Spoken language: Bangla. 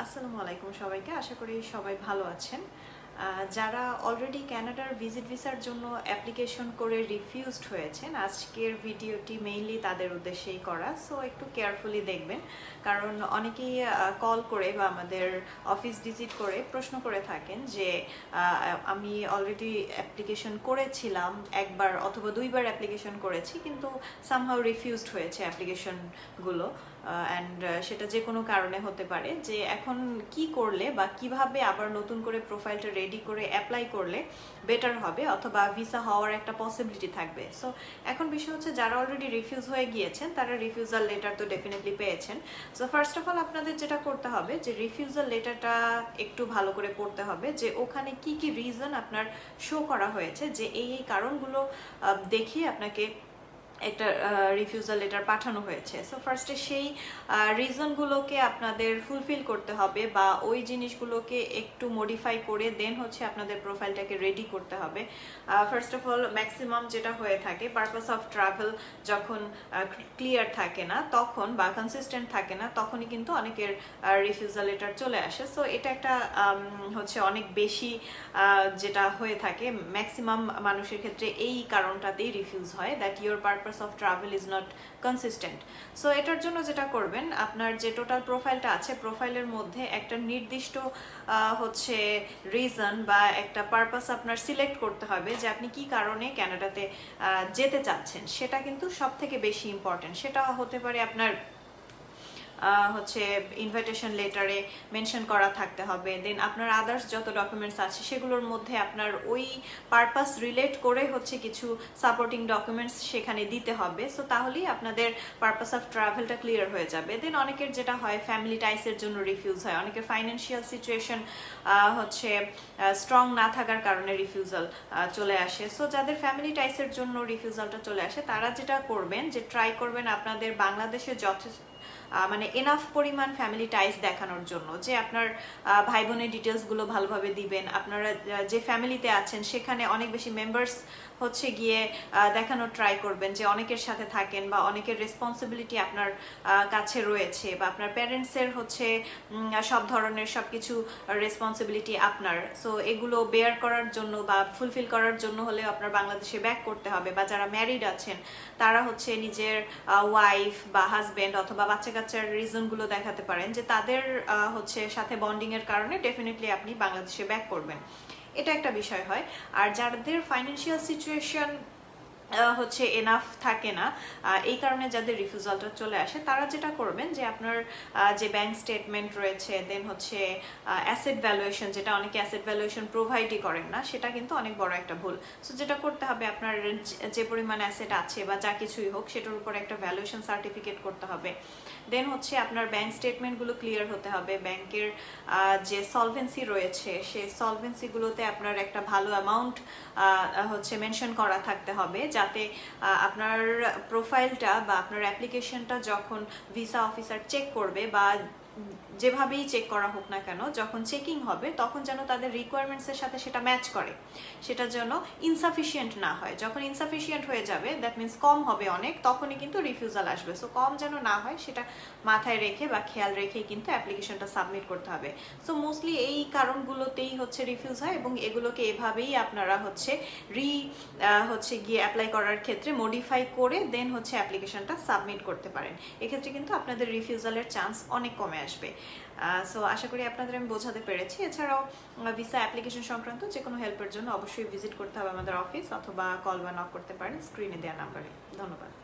আসসালামু আলাইকুম সবাইকে। আশা করি সবাই ভালো আছেন। যারা অলরেডি ক্যানাডার ভিজিট ভিসার জন্য অ্যাপ্লিকেশন করে রিফিউজড হয়েছেন, আজকের ভিডিওটি মেইনলি তাদের উদ্দেশ্যেই করা। সো একটু কেয়ারফুলি দেখবেন। কারণ অনেকেই কল করে বা আমাদের অফিস ভিজিট করে প্রশ্ন করে থাকেন যে আমি অলরেডি অ্যাপ্লিকেশন করেছিলাম একবার অথবা দুইবার অ্যাপ্লিকেশন করেছি, কিন্তু সামহাও রিফিউজড হয়েছে অ্যাপ্লিকেশনগুলো অ্যান্ড সেটা যে কোনো কারণে হতে পারে যে, এখন কি করলে বা কীভাবে আবার নতুন করে প্রোফাইলটা রেডি করে অ্যাপ্লাই করলে বেটার হবে অথবা ভিসা হওয়ার একটা পসিবিলিটি থাকবে। সো এখন বিষয় হচ্ছে যারা অলরেডি রিফিউজ হয়ে গিয়েছেন, তারা রিফিউজাল লেটার তো ডেফিনেটলি পেয়েছেন। সো ফার্স্ট অফ অল আপনাদের যেটা করতে হবে যে রিফিউজাল লেটারটা একটু ভালো করে পড়তে হবে যে ওখানে কি কি রিজন আপনার শো করা হয়েছে, যে এই এই কারণগুলো দেখিয়ে আপনাকে একটা রিফিউজাল লেটার পাঠানো হয়েছে। সো ফার্স্টে সেই রিজনগুলোকে আপনাদের ফুলফিল করতে হবে বা ওই জিনিসগুলোকে একটু মডিফাই করে দেন হচ্ছে আপনাদের প্রোফাইলটাকে রেডি করতে হবে। ফার্স্ট অফ অল ম্যাক্সিমাম যেটা হয়ে থাকে পারপাস অফ ট্রাভেল যখন ক্লিয়ার থাকে না, তখন বা কনসিস্টেন্ট থাকে না, তখনই কিন্তু অনেকের রিফিউজাল লেটার চলে আসে। সো এটা একটা হচ্ছে অনেক বেশি যেটা হয়ে থাকে। ম্যাক্সিমাম মানুষের ক্ষেত্রে এই কারণটাতেই রিফিউজ হয় that your purpose of travel is not consistent so এটার জন্য যেটা করবেন, আপনার যে টোটাল প্রোফাইলটা আছে প্রোফাইলের মধ্যে একটা নির্দিষ্ট হচ্ছে রিজন বা একটা পারপাস আপনার সিলেক্ট করতে হবে যে আপনি কি কারণে ক্যানাডাতে যেতে চাচ্ছেন। সেটা কিন্তু সব থেকে বেশি ইম্পর্টেন্ট সেটা হতে পারে আপনার হচ্ছে ইনভাইটেশন লেটারে মেনশন করা থাকতে হবে। দেন আপনার আদার্স যত ডকুমেন্টস আছে, সেগুলোর মধ্যে আপনার ওই পারপাস রিলেট করে হচ্ছে কিছু সাপোর্টিং ডকুমেন্টস সেখানে দিতে হবে। সো তাহলেই আপনাদের পারপাস অফ ট্রাভেলটা ক্লিয়ার হয়ে যাবে। দেন অনেকের যেটা হয় ফ্যামিলি টাইসের জন্য রিফিউজ হয়। অনেকের ফাইন্যান্সিয়াল সিচুয়েশন হচ্ছে স্ট্রং না থাকার কারণে রিফিউজাল চলে আসে। সো যাদের ফ্যামিলি টাইসের জন্য রিফিউজালটা চলে আসে, তারা যেটা করবেন, যে ট্রাই করবেন আপনাদের বাংলাদেশে যথেষ্ট মানে এনাফ পরিমাণ ফ্যামিলি টাইস দেখানোর জন্য যে আপনার ভাই বোনের ডিটেলসগুলো ভালোভাবে দিবেন। আপনারা যে ফ্যামিলিতে আছেন, সেখানে অনেক বেশি মেম্বার্স হচ্ছে গিয়ে দেখানোর ট্রাই করবেন যে অনেকের সাথে থাকেন বা অনেকের রেসপন্সিবিলিটি আপনার কাছে রয়েছে বা আপনার প্যারেন্টসের হচ্ছে সব ধরনের সব কিছু রেসপন্সিবিলিটি আপনার। সো এগুলো বেয়ার করার জন্য বা ফুলফিল করার জন্য হলে আপনার বাংলাদেশে ব্যাক করতে হবে বা যারা ম্যারিড আছেন, তারা হচ্ছে নিজের ওয়াইফ বা হাজবেন্ড অথবা বাচ্চা কাচ্চার রিজনগুলো দেখাতে পারেন যে তাদের হচ্ছে সাথে বন্ডিং এর কারণে ডেফিনেটলি আপনি বাংলাদেশে ব্যাক করবেন। এটা একটা বিষয় হয়। আর যাদের ফাইন্যান্সিয়াল সিচুয়েশন হচ্ছে এনাফ থাকে না। এই কারণে যাদের রিফিউজালটা চলে আসে, তারা যেটা করবেন যে আপনার যে ব্যাংক স্টেটমেন্ট রয়েছে দেন হচ্ছে অ্যাসেট ভ্যালুয়েশন যেটা অনেকে অ্যাসেট ভ্যালুয়েশন প্রোভাইডই করেন না, সেটা কিন্তু অনেক বড় একটা ভুল। সো যেটা করতে হবে আপনার যে- যে পরিমাণ অ্যাসেট আছে বা যা কিছুই হোক, সেটার উপর একটা ভ্যালুয়েশন সার্টিফিকেট করতে হবে। দেন হচ্ছে আপনার ব্যাংক স্টেটমেন্টগুলো ক্লিয়ার হতে হবে। ব্যাংকের যে সলভেন্সি রয়েছে, সেই সলভেন্সিগুলোতে আপনার একটা ভালো অ্যামাউন্ট হচ্ছে মেনশন করা থাকতে হবে যাতে আপনার প্রোফাইলটা বা আপনার অ্যাপ্লিকেশনটা যখন ভিসা অফিসার চেক করবে বা যেভাবেই চেক করা হোক না কেন, যখন চেকিং হবে, তখন যেন তাদের রিকোয়ারমেন্টসের সাথে সেটা ম্যাচ করে। সেটা যেন ইনসাফিসিয়েন্ট না হয়। যখন ইনসাফিসিয়েন্ট হয়ে যাবে দ্যাট মিন্স কম হবে অনেক, তখনই কিন্তু রিফিউজাল আসবে। সো কম যেন না হয়, সেটা মাথায় রেখে বা খেয়াল রেখে কিন্তু অ্যাপ্লিকেশনটা সাবমিট করতে হবে। সো মোস্টলি এই কারণগুলোতেই হচ্ছে রিফিউজ হয় এবং এগুলোকে এভাবেই আপনারা হচ্ছে রি হচ্ছে গিয়ে অ্যাপ্লাই করার ক্ষেত্রে মডিফাই করে দেন হচ্ছে অ্যাপ্লিকেশনটা সাবমিট করতে পারেন। এক্ষেত্রে কিন্তু আপনাদের রিফিউজালের চান্স অনেক কমে আসবে। সো আশা করি আপনাদের আমি বোঝাতে পেরেছি। এছাড়াও ভিসা অ্যাপ্লিকেশন সংক্রান্ত যে কোনো হেল্পের জন্য অবশ্যই ভিজিট করতে হবে আমাদের অফিস অথবা কল বা নক করতে পারেন স্ক্রিনে দেওয়া নাম্বারে ধন্যবাদ।